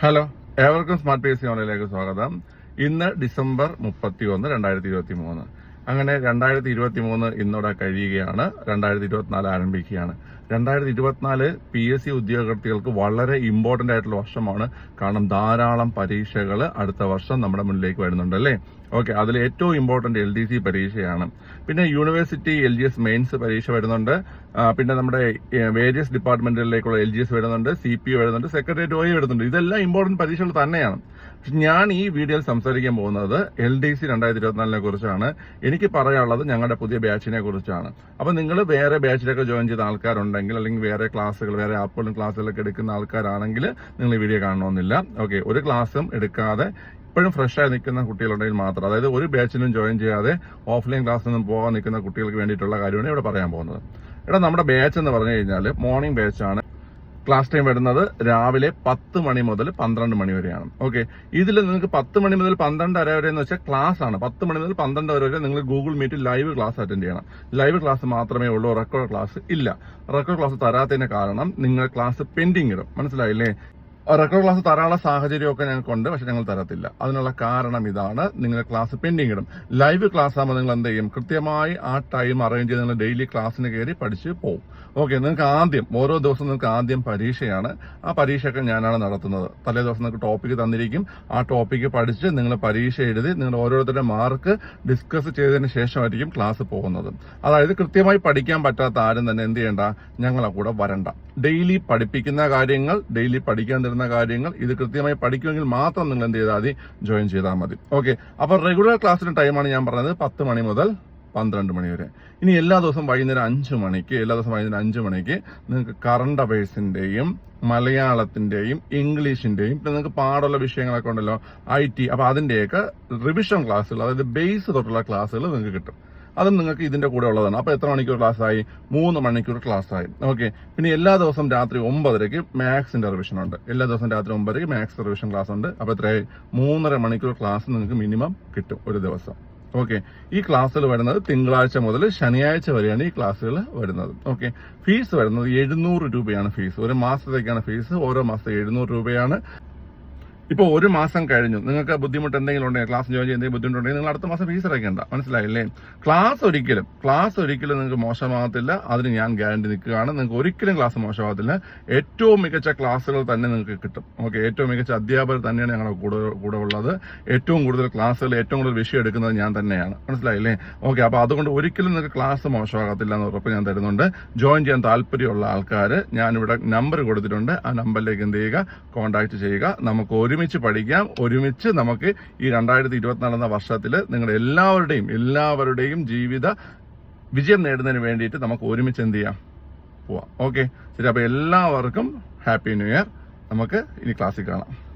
Hello ഏവർക്കും smart P S C ഓൺലൈനിലേക്ക് സ്വാഗതം. ഇന്ന് ഡിസംബർ മുപ്പത്തി ഒന്ന് രണ്ടായിരത്തി ഇരുപത്തി മൂന്ന് അങ്ങനെ രണ്ടായിരത്തി ഇരുപത്തി മൂന്ന് ഇന്നോടെ കഴിയുകയാണ്. രണ്ടായിരത്തി ഇരുപത്തിനാല് ആരംഭിക്കുകയാണ്. രണ്ടായിരത്തി ഇരുപത്തിനാല് പി എസ് സി ഉദ്യോഗാർത്ഥികൾക്ക് വളരെ ഇമ്പോർട്ടന്റ് ആയിട്ടുള്ള വർഷമാണ്. കാരണം ധാരാളം പരീക്ഷകൾ അടുത്ത വർഷം നമ്മുടെ മുന്നിലേക്ക് വരുന്നുണ്ട് അല്ലേ? ഓക്കെ അതിൽ ഏറ്റവും ഇമ്പോർട്ടന്റ് എൽ ഡി സി പരീക്ഷയാണ്. പിന്നെ university L G S mains പരീക്ഷ വരുന്നുണ്ട്. പിന്നെ നമ്മുടെ വേരിയസ് ഡിപ്പാർട്ട്മെന്റുകളിലേക്കുള്ള എൽ ജി എസ് വരുന്നുണ്ട്. സി പി വരുന്നുണ്ട്. സെക്രട്ടേറിയറ്റ് ഒ വരുന്നുണ്ട്. ഇതെല്ലാം ഇമ്പോർട്ടന്റ് പരീക്ഷകൾ തന്നെയാണ്. പക്ഷെ ഞാൻ ഈ വീഡിയോയിൽ സംസാരിക്കാൻ പോകുന്നത് എൽ ഡി സി രണ്ടായിരത്തി ഇരുപത്തിനാലിനെ കുറിച്ചാണ്. എനിക്ക് പറയാനുള്ളത് ഞങ്ങളുടെ പുതിയ ബാച്ചിനെ കുറിച്ചാണ്. അപ്പൊ നിങ്ങൾ വേറെ ബാച്ചിലൊക്കെ ജോയിൻ ചെയ്ത ആൾക്കാരുണ്ടെങ്കിൽ അല്ലെങ്കിൽ വേറെ ക്ലാസ്സുകൾ വേറെ ആപ്പുകളും ക്ലാസ്സുകളൊക്കെ എടുക്കുന്ന ആൾക്കാരാണെങ്കിൽ നിങ്ങൾ ഈ വീഡിയോ കാണണമെന്നില്ല. ഓക്കെ ഒരു ക്ലാസ്സും എടുക്കാതെ ഇപ്പോഴും ഫ്രഷ് ആയി നിൽക്കുന്ന കുട്ടികളുണ്ടെങ്കിൽ മാത്രം അതായത് ഒരു ബാച്ചിലും ജോയിൻ ചെയ്യാതെ ഓഫ്ലൈൻ ക്ലാസ്സിൽ പോകാൻ നിൽക്കുന്ന കുട്ടികൾക്ക് വേണ്ടിയിട്ടുള്ള കാര്യമാണ് ഇവിടെ പറയാൻ പോകുന്നത്. എടാ നമ്മുടെ ബാച്ച് എന്ന് പറഞ്ഞു കഴിഞ്ഞാൽ മോർണിംഗ് ബാച്ചാണ് ക്ലാസ് ടൈം വരുന്നത് രാവിലെ പത്ത് മണി മുതൽ പന്ത്രണ്ട് മണി വരെയാണ്. ഓക്കെ ഇതിൽ നിങ്ങൾക്ക് പത്ത് മണി മുതൽ പന്ത്രണ്ട് വരെ വരെ എന്ന് വെച്ചാൽ ക്ലാസ് ആണ്. പത്ത് മണി മുതൽ പന്ത്രണ്ട് വരെ വരെ നിങ്ങൾ ഗൂഗിൾ മീറ്റിൽ ലൈവ് ക്ലാസ് അറ്റൻഡ് ചെയ്യണം. ലൈവ് ക്ലാസ് മാത്രമേ ഉള്ളൂ റെക്കോർഡ് ക്ലാസ് ഇല്ല. റെക്കോർഡ് ക്ലാസ് തരാത്തതിന് കാരണം നിങ്ങൾ ക്ലാസ് പെൻഡിങ് ഇടും. മനസ്സിലായില്ലേ? റെക്കോർഡ് ക്ലാസ് തരാനുള്ള സാഹചര്യമൊക്കെ ഞങ്ങൾക്കുണ്ട് പക്ഷെ ഞങ്ങൾ തരത്തില്ല. അതിനുള്ള കാരണം ഇതാണ്. നിങ്ങളുടെ ക്ലാസ് പെൻഡിങ് ഇടും. ലൈവ് ക്ലാസ് ആകുമ്പോൾ നിങ്ങൾ എന്ത് ചെയ്യും? കൃത്യമായി ആ ടൈം അറേഞ്ച് ചെയ്ത് നിങ്ങൾ ഡെയിലി ക്ലാസ്സിന് കയറി പഠിച്ച് പോകും ഓക്കെ നിങ്ങൾക്ക് ആദ്യം ഓരോ ദിവസം നിങ്ങൾക്ക് ആദ്യം പരീക്ഷയാണ്. ആ പരീക്ഷയൊക്കെ ഞാനാണ് നടത്തുന്നത്. തലേ ദിവസം നിങ്ങൾക്ക് ടോപ്പിക്ക് തന്നിരിക്കും. ആ ടോപ്പിക്ക് പഠിച്ച് നിങ്ങൾ പരീക്ഷ എഴുതി നിങ്ങൾ ഓരോരുത്തരുടെ മാർക്ക് ഡിസ്കസ് ചെയ്തതിന് ശേഷമായിരിക്കും ക്ലാസ് പോകുന്നത്. അതായത് കൃത്യമായി പഠിക്കാൻ പറ്റാത്ത ആരും തന്നെ എന്ത് ചെയ്യേണ്ട? ഞങ്ങളെ കൂടെ വരണ്ട. ഡെയിലി പഠിപ്പിക്കുന്ന കാര്യങ്ങൾ ഡെയിലി പഠിക്കാൻ തരുന്ന കാര്യങ്ങൾ ഇത് കൃത്യമായി പഠിക്കുമെങ്കിൽ മാത്രം നിങ്ങൾ എന്ത് ചെയ്താൽ മതി ജോയിൻ ചെയ്താൽ മതി. ഓക്കെ അപ്പൊ റെഗുലർ ക്ലാസ്സിന്റെ ടൈമാണ് ഞാൻ പറഞ്ഞത് പത്ത് മണി മുതൽ പന്ത്രണ്ട് മണി വരെ. ഇനി എല്ലാ ദിവസവും വൈകുന്നേരം അഞ്ച് മണിക്ക് എല്ലാ ദിവസവും വൈകുന്നേരം അഞ്ച് മണിക്ക് നിങ്ങൾക്ക് കറണ്ട് അഫയേഴ്സിന്റെയും മലയാളത്തിന്റെയും ഇംഗ്ലീഷിന്റെയും പിന്നെ നിങ്ങൾക്ക് പാടുള്ള വിഷയങ്ങളൊക്കെ ഉണ്ടല്ലോ ഐ ടി അപ്പൊ അതിന്റെയൊക്കെ റിവിഷൻ ക്ലാസ്സുകൾ അതായത് ബേസ് തൊട്ടുള്ള ക്ലാസ്സുകൾ നിങ്ങൾക്ക് കിട്ടും. അതും നിങ്ങൾക്ക് ഇതിന്റെ കൂടെ ഉള്ളതാണ്. അപ്പൊ എത്ര മണിക്കൂർ ക്ലാസ് ആയി മൂന്ന് മണിക്കൂർ ക്ലാസ് ആയി ഓക്കെ പിന്നെ എല്ലാ ദിവസവും രാത്രി ഒമ്പതരയ്ക്ക് മാത്സിന്റെ റിവിഷൻ ഉണ്ട്. എല്ലാ ദിവസവും രാത്രി ഒമ്പതരയ്ക്ക് മാത്സ് റിവിഷൻ ക്ലാസ് ഉണ്ട്. അപ്പൊ എത്രയായി? മൂന്നര മണിക്കൂർ ക്ലാസ് നിങ്ങൾക്ക് മിനിമം കിട്ടും ഒരു ദിവസം. ഓക്കെ ഈ ക്ലാസ്സുകൾ വരുന്നത് തിങ്കളാഴ്ച മുതൽ ശനിയാഴ്ച വരെയാണ് ഈ ക്ലാസ്സുകൾ വരുന്നത്. ഓക്കെ ഫീസ് വരുന്നത് എഴുന്നൂറ് രൂപയാണ് ഫീസ് ഒരു മാസത്തേക്കാണ് ഫീസ് ഓരോ മാസം എഴുന്നൂറ് രൂപയാണ് ഇപ്പോൾ ഒരു മാസം കഴിഞ്ഞു. നിങ്ങൾക്ക് ബുദ്ധിമുട്ട് എന്തെങ്കിലും ഉണ്ടെങ്കിൽ ക്ലാസ് ജോയിൻ ചെയ്യുന്ന ബുദ്ധിമുട്ടുണ്ടെങ്കിൽ നിങ്ങൾ അടുത്ത മാസം ഫീസ് അടയ്ക്കേണ്ട. മനസ്സിലായില്ലേ? ക്ലാസ് ഒരിക്കലും ക്ലാസ് ഒരിക്കലും നിങ്ങൾക്ക് മോശമാകത്തില്ല. അതിന് ഞാൻ ഗ്യാരണ്ടി നിൽക്കുകയാണ്. നിങ്ങൾക്ക് ഒരിക്കലും ക്ലാസ് മോശമാകത്തില്ല. ഏറ്റവും മികച്ച ക്ലാസ്സുകൾ തന്നെ നിങ്ങൾക്ക് കിട്ടും. ഓക്കെ ഏറ്റവും മികച്ച അധ്യാപകർ തന്നെയാണ് ഞങ്ങളുടെ കൂടെ കൂടെ ഉള്ളത്. ഏറ്റവും കൂടുതൽ ക്ലാസ്സുകൾ ഏറ്റവും കൂടുതൽ വിഷയം എടുക്കുന്നത് ഞാൻ തന്നെയാണ്. മനസ്സിലായില്ലേ? ഓക്കെ അപ്പോൾ അതുകൊണ്ട് ഒരിക്കലും നിങ്ങൾക്ക് ക്ലാസ് മോശമാകത്തില്ല എന്ന് ഉറപ്പ് ഞാൻ തരുന്നുണ്ട്. ജോയിൻ ചെയ്യാൻ താല്പര്യമുള്ള ആൾക്കാർ ഞാനിവിടെ നമ്പർ കൊടുത്തിട്ടുണ്ട്. ആ നമ്പറിലേക്ക് എന്ത് ചെയ്യുക കോൺടാക്ട് ചെയ്യുക. നമുക്ക് ഒരുമിച്ച് പഠിക്കാം. ഒരുമിച്ച് നമുക്ക് ഈ രണ്ടായിരത്തി ഇരുപത്തിനാല് എന്ന വർഷത്തിൽ നിങ്ങൾ എല്ലാവരുടെയും എല്ലാവരുടെയും ജീവിത വിജയം നേടുന്നതിന് വേണ്ടിയിട്ട് നമുക്ക് ഒരുമിച്ച് എന്ത് ചെയ്യാം? പോവാം. ഓക്കെ. ശരി അപ്പോൾ എല്ലാവർക്കും ഹാപ്പി ന്യൂ ഇയർ. നമുക്ക് ഇനി ക്ലാസ്സിൽ കാണാം.